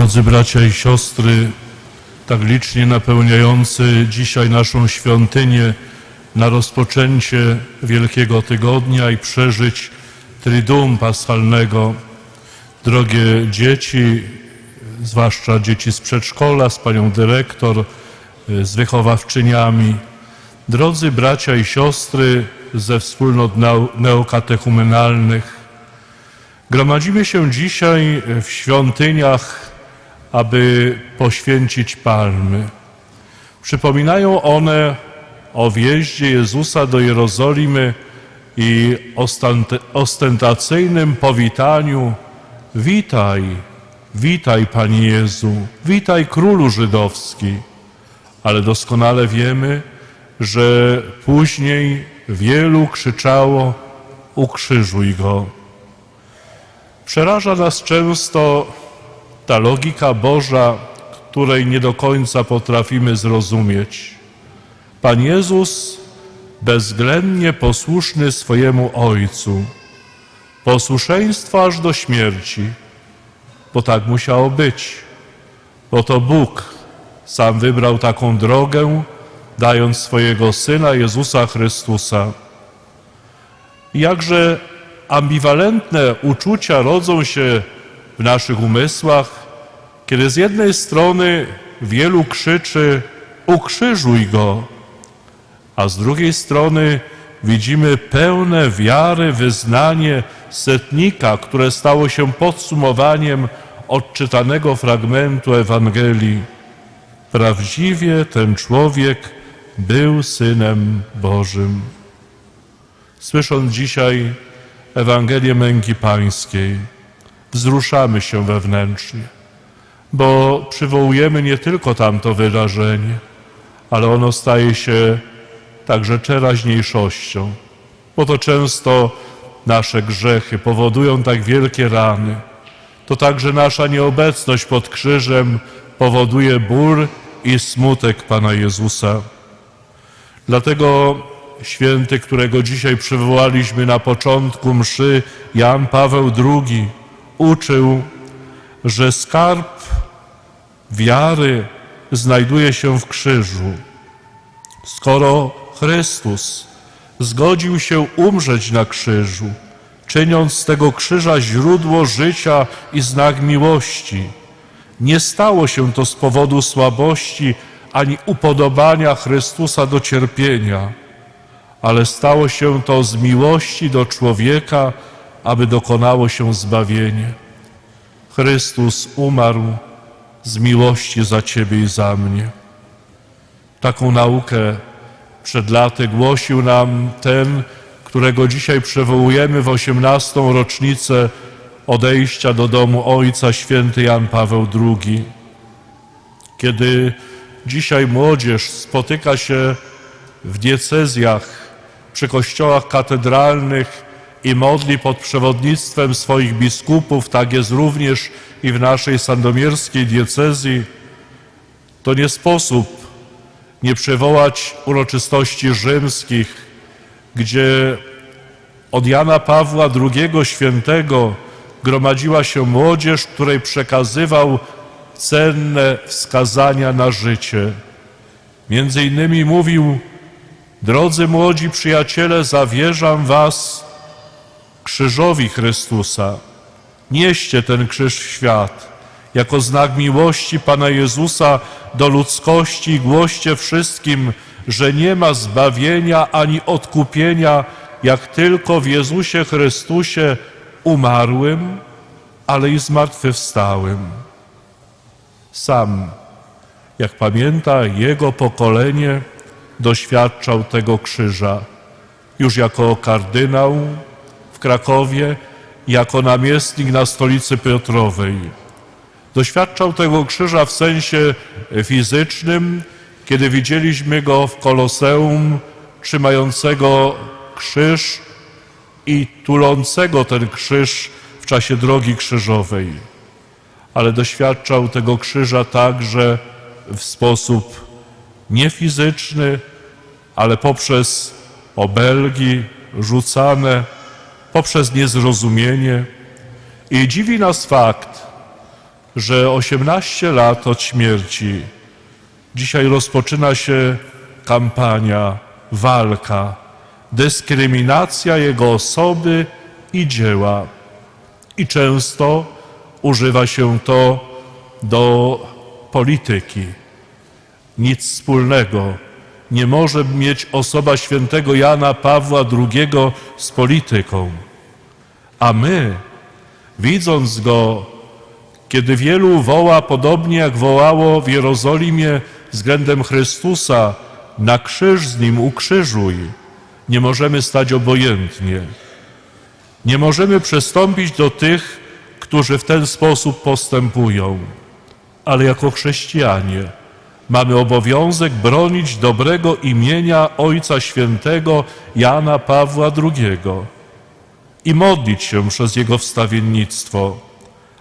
Drodzy bracia i siostry, tak licznie napełniający dzisiaj naszą świątynię na rozpoczęcie Wielkiego Tygodnia i przeżyć Triduum Paschalnego. Drogie dzieci, zwłaszcza dzieci z przedszkola, z panią dyrektor, z wychowawczyniami, drodzy bracia i siostry ze wspólnot neokatechumenalnych, gromadzimy się dzisiaj w świątyniach aby poświęcić palmy. Przypominają one o wjeździe Jezusa do Jerozolimy i ostentacyjnym powitaniu Witaj, witaj Panie Jezu, witaj Królu Żydowski. Ale doskonale wiemy, że później wielu krzyczało ukrzyżuj Go. Przeraża nas często ta logika Boża, której nie do końca potrafimy zrozumieć. Pan Jezus bezwzględnie posłuszny swojemu Ojcu, posłuszeństwo aż do śmierci, bo tak musiało być, bo to Bóg sam wybrał taką drogę, dając swojego Syna Jezusa Chrystusa. Jakże ambiwalentne uczucia rodzą się w naszych umysłach, kiedy z jednej strony wielu krzyczy ukrzyżuj go, a z drugiej strony widzimy pełne wiary wyznanie setnika, które stało się podsumowaniem odczytanego fragmentu Ewangelii. Prawdziwie ten człowiek był Synem Bożym. Słysząc dzisiaj Ewangelię Męki Pańskiej, wzruszamy się wewnętrznie, bo przywołujemy nie tylko tamto wydarzenie, ale ono staje się także teraźniejszością, bo to często nasze grzechy powodują tak wielkie rany. To także nasza nieobecność pod krzyżem powoduje ból i smutek Pana Jezusa. Dlatego święty, którego dzisiaj przywołaliśmy na początku mszy, Jan Paweł II, uczył, że skarb wiary znajduje się w krzyżu. Skoro Chrystus zgodził się umrzeć na krzyżu, czyniąc z tego krzyża źródło życia i znak miłości, nie stało się to z powodu słabości ani upodobania Chrystusa do cierpienia, ale stało się to z miłości do człowieka, aby dokonało się zbawienie. Chrystus umarł z miłości za Ciebie i za mnie. Taką naukę przed laty głosił nam ten, którego dzisiaj przywołujemy w osiemnastą rocznicę odejścia do domu Ojca święty Jan Paweł II. Kiedy dzisiaj młodzież spotyka się w diecezjach, przy kościołach katedralnych i modli pod przewodnictwem swoich biskupów, tak jest również i w naszej sandomierskiej diecezji, to nie sposób nie przywołać uroczystości rzymskich, gdzie od Jana Pawła II świętego gromadziła się młodzież, której przekazywał cenne wskazania na życie. Między innymi mówił, drodzy młodzi przyjaciele, zawierzam was krzyżowi Chrystusa. Nieście ten krzyż w świat jako znak miłości Pana Jezusa do ludzkości i głoście wszystkim, że nie ma zbawienia ani odkupienia, jak tylko w Jezusie Chrystusie umarłym, ale i zmartwychwstałym. Sam, jak pamięta jego pokolenie, doświadczał tego krzyża. Już jako kardynał Krakowie, jako namiestnik na stolicy Piotrowej. Doświadczał tego krzyża w sensie fizycznym, kiedy widzieliśmy go w Koloseum trzymającego krzyż i tulącego ten krzyż w czasie drogi krzyżowej. Ale doświadczał tego krzyża także w sposób niefizyczny, ale poprzez obelgi rzucane, poprzez niezrozumienie. I dziwi nas fakt, że 18 lat od śmierci dzisiaj rozpoczyna się kampania, walka, dyskryminacja jego osoby i dzieła. I często używa się to do polityki. Nic wspólnego nie może mieć osoba świętego Jana Pawła II z polityką. A my, widząc go, kiedy wielu woła podobnie jak wołało w Jerozolimie względem Chrystusa, na krzyż z nim ukrzyżuj, nie możemy stać obojętnie. Nie możemy przystąpić do tych, którzy w ten sposób postępują, ale jako chrześcijanie mamy obowiązek bronić dobrego imienia Ojca Świętego Jana Pawła II i modlić się przez jego wstawiennictwo,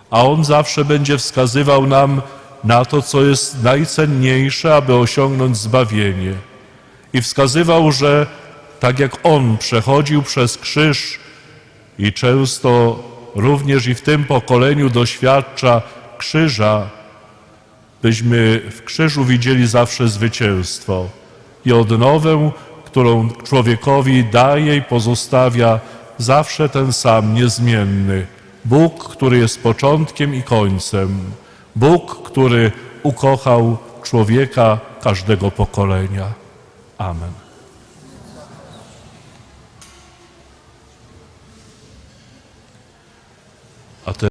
a on zawsze będzie wskazywał nam na to, co jest najcenniejsze, aby osiągnąć zbawienie. I wskazywał, że tak jak on przechodził przez krzyż i często również i w tym pokoleniu doświadcza krzyża, byśmy w krzyżu widzieli zawsze zwycięstwo i odnowę, którą człowiekowi daje i pozostawia zawsze ten sam, niezmienny. Bóg, który jest początkiem i końcem. Bóg, który ukochał człowieka każdego pokolenia. Amen.